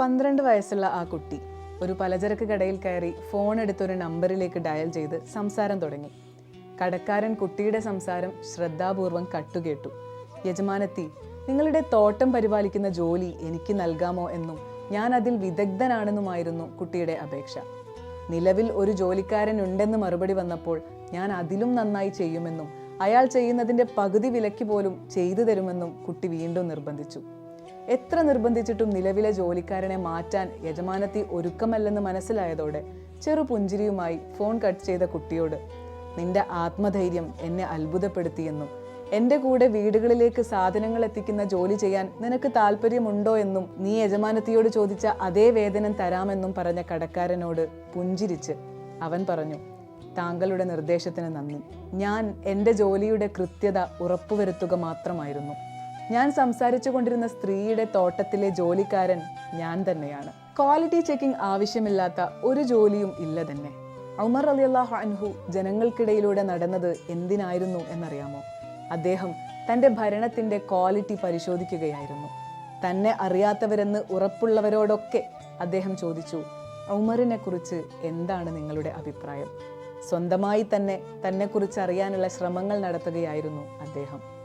പന്ത്രണ്ട് വയസ്സുള്ള ആ കുട്ടി ഒരു പലചരക്ക് കടയിൽ കയറി ഫോൺ എടുത്തൊരു നമ്പറിലേക്ക് ഡയൽ ചെയ്ത് സംസാരം തുടങ്ങി. കടക്കാരൻ കുട്ടിയുടെ സംസാരം ശ്രദ്ധാപൂർവം കട്ടുകേട്ടു. യജമാനത്തി നിങ്ങളുടെ തോട്ടം പരിപാലിക്കുന്ന ജോലി എനിക്ക് നൽകാമോ എന്നും ഞാൻ അതിൽ വിദഗ്ധനാണെന്നുമായിരുന്നു കുട്ടിയുടെ അപേക്ഷ. നിലവിൽ ഒരു ജോലിക്കാരൻ ഉണ്ടെന്ന് മറുപടി വന്നപ്പോൾ ഞാൻ അതിലും നന്നായി ചെയ്യുമെന്നും അയാൾ ചെയ്യുന്നതിന്റെ പകുതി വിലയ്ക്ക് പോലും ചെയ്തു തരുമെന്നും കുട്ടി വീണ്ടും നിർബന്ധിച്ചു. എത്ര നിർബന്ധിച്ചിട്ടും നിലവിലെ ജോലിക്കാരനെ മാറ്റാൻ യജമാനത്തി ഒരുക്കമല്ലെന്ന് മനസ്സിലായതോടെ ചെറു പുഞ്ചിരിയുമായി ഫോൺ കട്ട് ചെയ്ത കുട്ടിയോട് നിന്റെ ആത്മധൈര്യം എന്നെ അത്ഭുതപ്പെടുത്തിയെന്നും എന്റെ കൂടെ വീടുകളിലേക്ക് സാധനങ്ങൾ എത്തിക്കുന്ന ജോലി ചെയ്യാൻ നിനക്ക് താല്പര്യമുണ്ടോ എന്നും നീ യജമാനത്തിയോട് ചോദിച്ച അതേ വേതനം തരാമെന്നും പറഞ്ഞ കടക്കാരനോട് പുഞ്ചിരിച്ച് അവൻ പറഞ്ഞു താങ്കളുടെ നിർദ്ദേശത്തിന് നന്ദി. ഞാൻ എന്റെ ജോലിയുടെ കൃത്യത ഉറപ്പുവരുത്തുക മാത്രമായിരുന്നു. ഞാൻ സംസാരിച്ചു കൊണ്ടിരുന്ന സ്ത്രീയുടെ തോട്ടത്തിലെ ജോലിക്കാരൻ ഞാൻ തന്നെയാണ്. ക്വാളിറ്റി ചെക്കിംഗ് ആവശ്യമില്ലാത്ത ഒരു ജോലിയും ഇല്ല തന്നെ. ഉമർ അലിയല്ലാഹു അൻഹു ജനങ്ങൾക്കിടയിലൂടെ നടന്നത് എന്തിനായിരുന്നു എന്നറിയാമോ? അദ്ദേഹം തന്റെ ഭരണത്തിന്റെ ക്വാളിറ്റി പരിശോധിക്കുകയായിരുന്നു. തന്നെ അറിയാത്തവരെന്ന് ഉറപ്പുള്ളവരോടൊക്കെ അദ്ദേഹം ചോദിച്ചു ഉമറിനെ കുറിച്ച് എന്താണ് നിങ്ങളുടെ അഭിപ്രായം? സ്വന്തമായി തന്നെ തന്നെക്കുറിച്ച് അറിയാനുള്ള ശ്രമങ്ങൾ നടത്തുകയായിരുന്നു അദ്ദേഹം